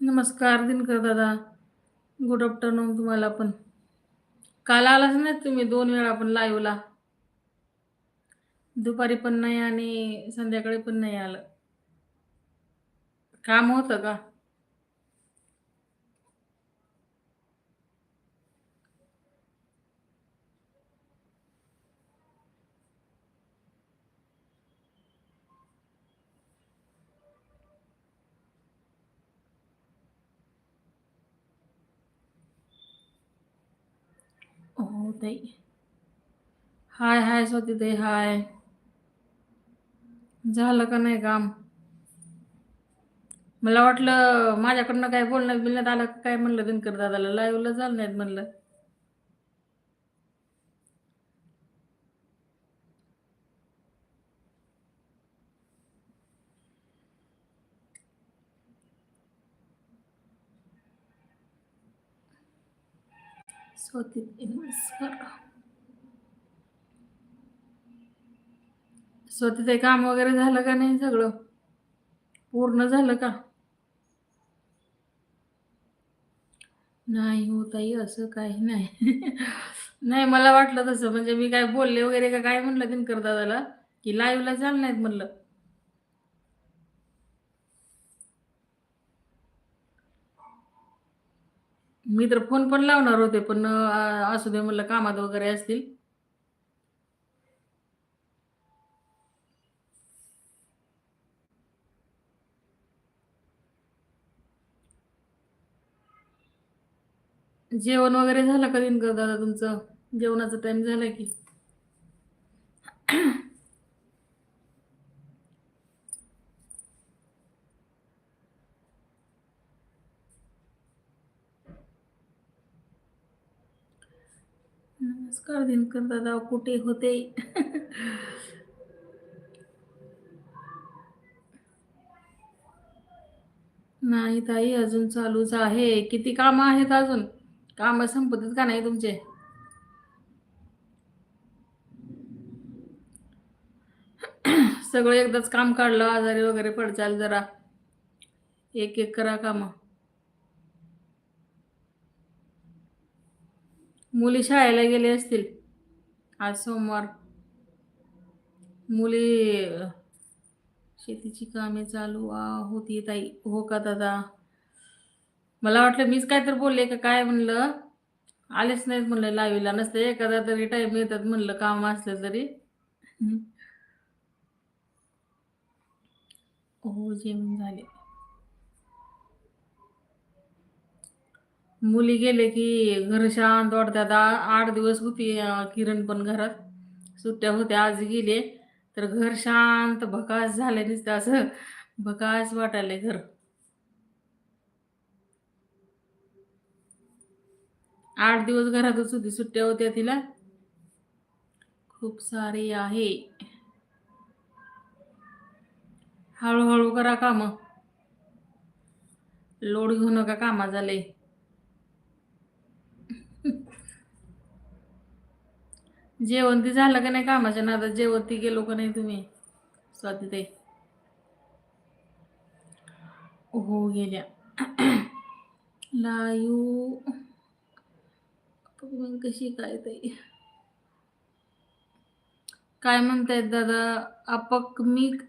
नमस्कार दिनकर दादा. Good afternoon तुम्हाला पण. काल आलाच नाही तुम्ही दोन वेळा पण लाईव्हला. दुपारी पण नाही आणि संध्याकाळी पण नाही आलं. काम होतं का? हो ताई. हाय, हाय स्वाती ताई हाय. झालं का नाही काम? मला वाटलं माझ्याकडनं काय बोलण्यात-बिलण्यात आलं काय म्हणलं दिनकर दादाला. लाईव्हला झालं नाहीत म्हणलं. स्वाती ताई नमस्कार. स्वाती काम वगैरे झालं का नाही सगळं? पूर्ण झालं का? नाही हो ताई, असं काही नाही. नाही मला वाटलं तसं म्हणजे मी काय बोलले वगैरे का काय म्हणलं दिनकर दादाला, की लाईव्हला चाल नाहीत म्हणलं. मी तर फोन पण लावणार होते, पण असू दे म्हणलं कामात वगैरे असतील. जेवण वगैरे झालं का दादा तुमचं? जेवणाचा टाइम झाला की. नमस्कार दिनकर दादा, कुठे होते? नाही ताई, अजून चालूच आहे. किती कामं आहेत अजून? कामं संपतात का नाही तुमचे? सगळं एकदाच काम काढलं, आजारी वगैरे पडचाल जरा. एक-एक करा कामं. मुली शाळेला गेले असतील. आज सोमवार. मुली शेतीची कामे चालू होती ताई. हो का दादा? मला वाटलं मीच काहीतरी बोलले का काय म्हणलं. आलेच नाहीत म्हणलं लाईव्हला. नसतं एखादा तरी टाईम येतात म्हणलं काम असलं तरी. हो, जेवण झाले. मुली गेले की घर शांत वाटतात. आठ दिवस होती किरण पण घरात. सुट्ट्या होत्या. आज गेले, तर घर शांत भकास झाले नुसतं असं भकास वाटायले घर. आठ दिवस घरातच होती. सुट्ट्या होत्या तिला. खूप सारी आहे. हळूहळू करा कामं. लोड घेऊ नका कामाचा लय. जेवण झालं का नाही कामाच्या नादात? जेवंती गेलो का नाही तुम्ही? स्वाती ताई. हो, गेल्या. लायू कशी काय ताई? काय म्हणतायत दादा? अपकमिक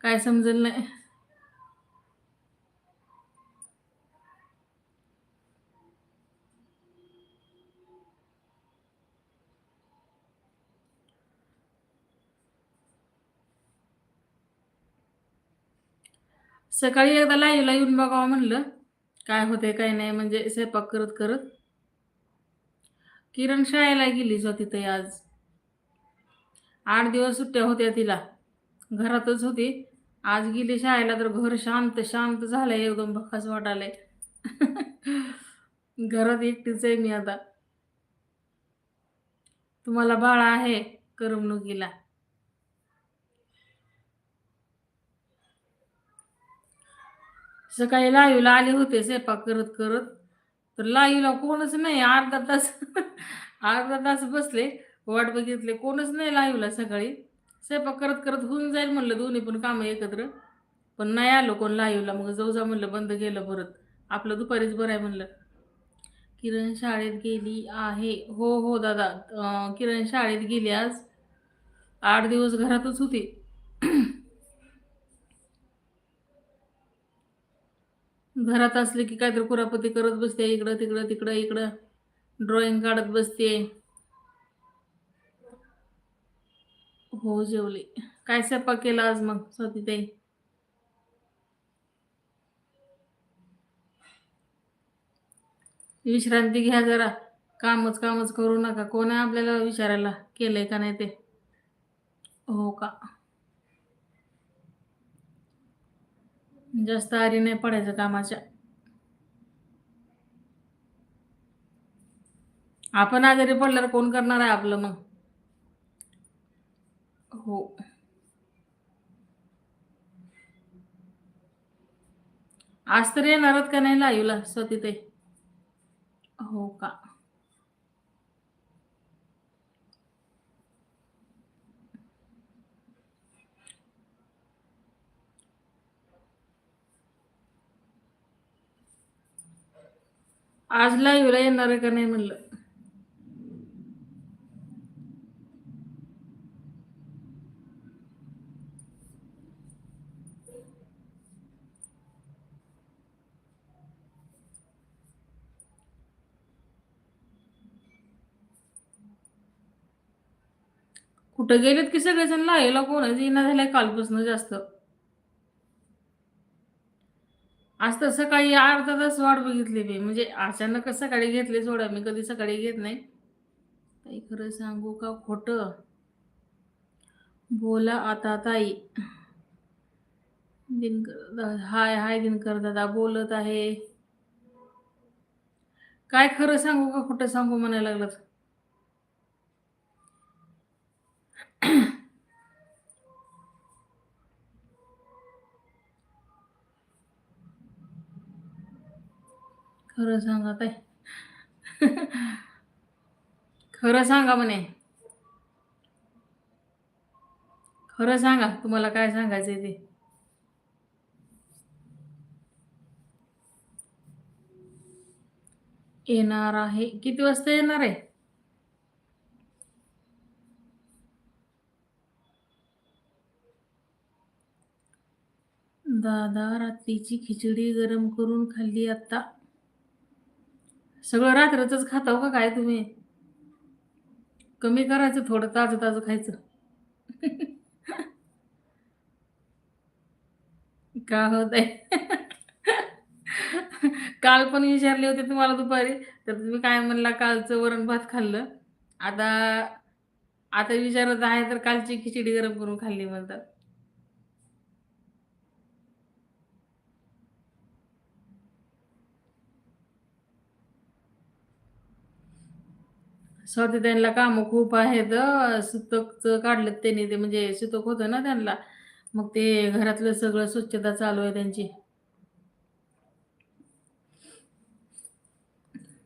काय समजेल नाही. सकाळी एकदा लाईव्हला येऊन बघावं म्हणलं. काय होतंय काय नाही म्हणजे स्वयंपाक करत-करत. किरण शाळेला गेली होती ते आज. आठ दिवस सुट्ट्या होत्या तिला. घरातच होती. आज गेली शाळेला तर घर शांत, शांत झालंय एकदम भकास वाटालंय घरात एकटीच आहे मी आता. तुम्हाला बाळ आहे करमणुकीला. सकाळी लाईव्हला आले होते स्वयंपाक करत-करत. तर लाईव्हला कोणच नाही. अर्धा तास अर्धा तास बसले. वाट बघितले कोणच नाही लाईव्हला सकाळी. स्वयंपाक करत करत होऊन जाईल म्हणलं दोन्ही पण कामं एकत्र पण नाही आलो कोण लाईव्हला मग जाऊ जा म्हणलं बंद गेलं परत आपलं दुपारीच बरं आहे म्हणलं किरण शाळेत गेली आहे हो हो दादा किरण शाळेत गेली आज आठ दिवस घरातच होती घरात असले की काहीतरी कुरापती करत बसते इकडं तिकडं तिकडं इकडं. ड्रॉइंग काढत बसते. हो जेवले. काय स्वयंपाक केला आज मग स्वातीताई? विश्रांती घ्या जरा. कामच कामच करू नका. कोण आहे आपल्याला विचारायला? केलंय का नाही ते? हो का? जास्त आरी नाही पडायचं कामाच्या. आपण आजारी पडल्यावर कोण करणार आहे आपलं मग? हो. आज तर येणारच का नाही लाईव्हला स्वतीताई हो का? आज लाईव्हला येणार आहे का नाही म्हणलं. कुठं गेलेत की सगळेजण? लाईव्हला कोणाच येणं झालाय कालपासून जास्त. आज तर सकाळी अर्धा तास वाट बघितली मी. म्हणजे अचानकच सकाळी घेतले सोडा मी कधी सकाळी घेत नाही. ताई खरं सांगू का खोटं? बोला आता ताई. दिनकर हाय हाय दिनकर दादा बोलत आहे. काय खरं सांगू का खोटं सांगू म्हणायला लागलं खरं सांगा ताई खरं सांगा म्हणे. खरं सांगा तुम्हाला काय सांगायचंय ते. येणार आहे. किती वाजता येणार आहे? दादा रात्रीची खिचडी गरम करून खाल्ली आता. सगळं रात्रच खाताव का काय तुम्ही? कमी करायचं थोडं ताजं ताजं खायचं. का होत आहे काल पण विचारले होते तुम्हाला दुपारी तर तुम्ही काय म्हणला कालचं वरण भात खाल्लं. आता आता विचारत आहे तर कालची खिचडी गरम करून खाल्ली म्हणतात. स्वाती त्यांना कामं खूप आहेत सुतकचं काढलं त्यांनी ते म्हणजे सुतक होतं ना त्यांना मग ते घरातलं सगळं स्वच्छता चालू आहे त्यांची.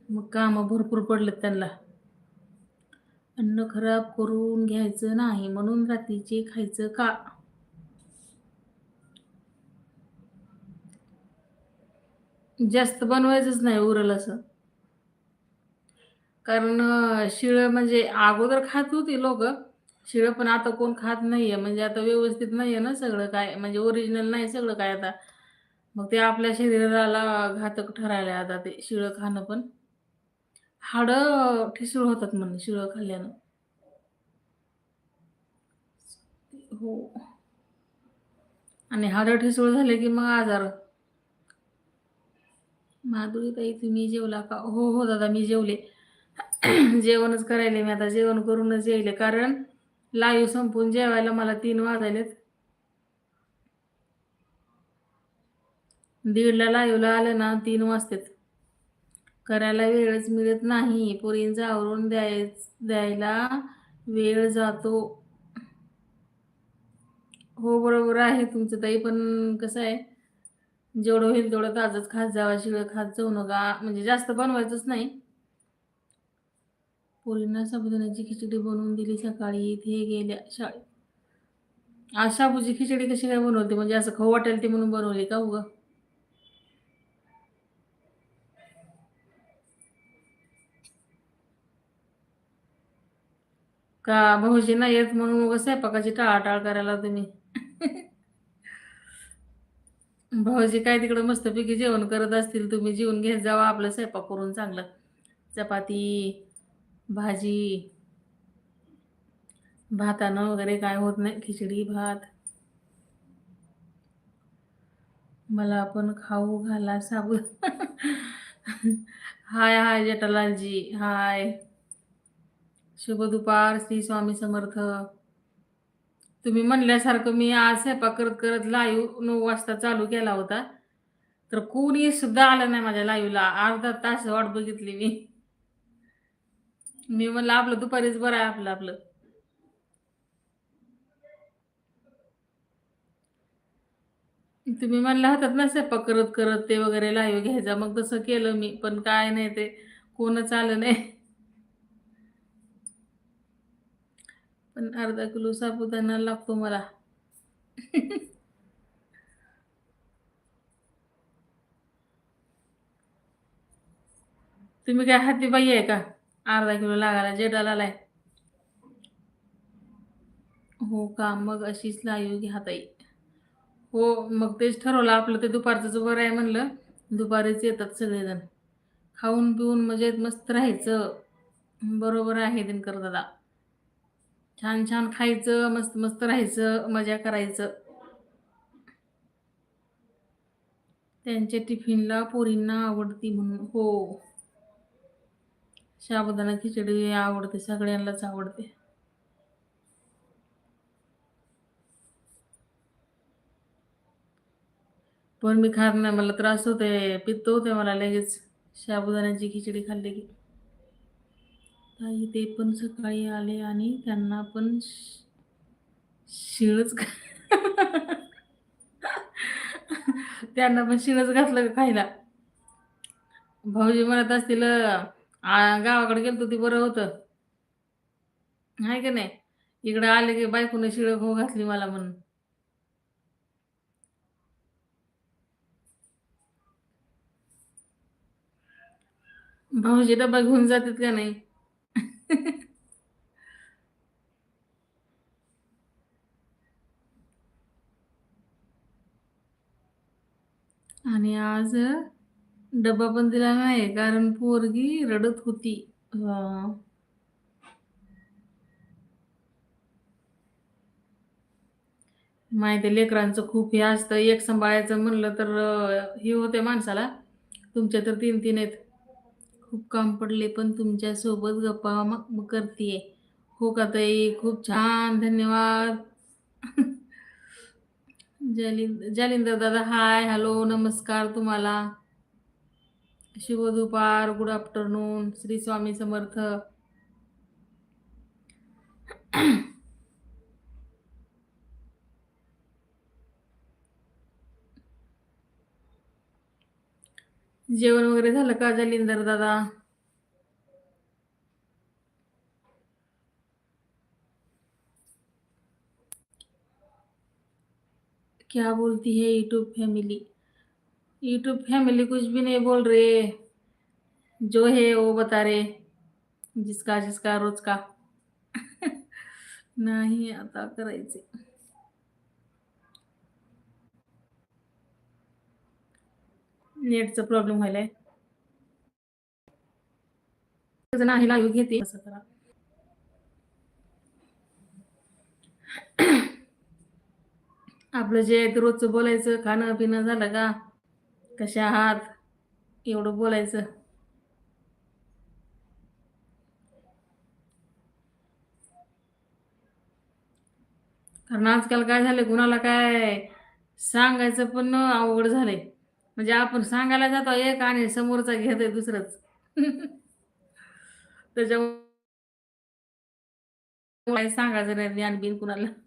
मग कामं भरपूर पडलं त्यांना. अन्न खराब करून घ्यायचं नाही म्हणून रात्रीचे खायचं का? जास्त बनवायचंच नाही उरल असं. कारण शिळं म्हणजे अगोदर खात होती लोक. शिळं पण आता कोण खात नाहीये. म्हणजे आता व्यवस्थित नाहीये ना सगळं काय. म्हणजे ओरिजिनल नाही सगळं काय आता. मग ते आपल्या शरीराला घातक ठरायला आता ते शिळं खाणं पण. हाडं ठिसूळ होतात म्हणे शिळं खाल्ल्यानं. हो. आणि हाडं ठिसूळ झाले की मग आजार. माधुरी ताई तुम्ही जेवला का? हो हो दादा मी जेवले. जेवणच करायले मी आता. जेवण करूनच येईल कारण लाईव्ह संपून जेवायला मला तीन वाजायलेत. दीडला लाईव्हला आलं ना तीन वाजतात. करायला वेळच मिळत नाही. पोरींचं आवरून द्याय द्यायला वेळ जातो. हो बरोबर आहे तुमचं ताई पण कसं आहे? जेवढं होईल तेवढं ताजंच खात जावा शिळं खात जाऊ नका. म्हणजे जास्त बनवायचंच नाही. पोरींना साबुदाण्याची खिचडी बनवून दिली सकाळी. इथे गेल्या शाळेत. आज शाबूची खिचडी कशी काय बनवते? म्हणजे असं खाऊ वाटेल ते म्हणून बनवली का उगं? का भाऊजी नाही येत म्हणून उगं स्वयंपाकाची टाळाटाळ करायला तुम्ही भाऊजी काय तिकडं मस्तपैकी जेवण करत असतील तुम्ही जेवून घेत जावा आपलं स्वयंपाक करून चांगलं. चपाती भाजी. भातानं वगैरे काय होत नाही खिचडी भात. मला पण खाऊ घाला साबू हाय हाय जटलालजी. हाय. शुभ दुपार श्री स्वामी समर्थ. तुम्ही म्हणल्यासारखं मी आज स्वयंपाक करत करत लाईव्ह नऊ वाजता चालू केला होता. तर कोणी सुद्धा आलं नाही माझ्या लाईव्हला. अर्धा तास वाट बघितली मी. मी म्हणलं आपलं दुपारीच बरं आहे आपलं आपलं. तुम्ही म्हणला होतात ना स्वयंपाक करत करत ते वगैरे लाईव्ह घ्यायचा. मग तसं केलं मी पण काय नाही ते. कोणच आलं नाही. पण अर्धा किलो साबुदाणा लागतो मला. तुम्ही काय हातीबाई आहे का? अर्धा किलो लागायला जेडाला आलाय. हो का? मग अशीच लाईव्ह घ्या ताई. हो मग तेच ठरवलं आपलं ते दुपारचं बरं आहे म्हणलं. दुपारीच येतात सगळेजण. खाऊन पिऊन मजेत मस्त राहायचं. बरोबर आहे दिनकर दादा. छान छान खायचं मस्त मस्त राहायचं मजा करायचं. त्यांच्या टिफिनला पोरींना आवडती म्हणून. हो. साबुदाणा खिचडी आवडते सगळ्यांनाच आवडते. पण मी खात नाही मला त्रास होते पित्त होते मला लगेच. साबुदाण्याची खिचडी खाल्ली की. ताई ते पण सकाळी आले आणि त्यांना पण शिळच त्यांना पण शिळच घातलं खायला? भाऊजी म्हणत असतील "आ, गावाकडे गेलतो ती बरं होतं. आहे का नाही? इकडं आले की बायकोने शिळ खाऊ घातली मला म्हणून. भाऊजी डबा घेऊन जातात का नाही? आणि आज डबा पण दिला नाही कारण पोरगी रडत होती. माहिती आहे, लेकरांचं खूप हे असतं. एक सांभाळायचं म्हणलं तर हे होते माणसाला. तुमच्या तर तीन तीन आहेत. खूप काम पडले पण तुमच्यासोबत गप्पा मग करते हो का ताई? खूप छान. धन्यवाद. जालिंद जालिंदर दादा हाय. हॅलो नमस्कार तुम्हाला. शुभ दुपार गुड आफ्टरनून श्री स्वामी समर्थ. जेवण वगैरे झालं का जालिंदर दादा? क्या बोलती है यूट्यूब फॅमिली यूट्यूब फैमिली कुछ भी नहीं बोल रहे। जो है वो बता रहे जिसका जिसका रोज का। नाही आता करायचे। नेटचा प्रॉब्लेम व्हायलाय. नाही लाईव्ह घेते. असं करा. आपलं जे आहे ते रोजचं बोलायचं खाणं पिणं झालं का? कशा आहात? एवढं बोलायचं. कारण आजकाल काय झालं कुणाला काय सांगायचं पण अवघड झालंय. म्हणजे आपण सांगायला जातो एक आणि समोरचा घेतोय दुसरंच. त्याच्यामुळे सांगायचं नाही ज्ञान बिन कुणाला.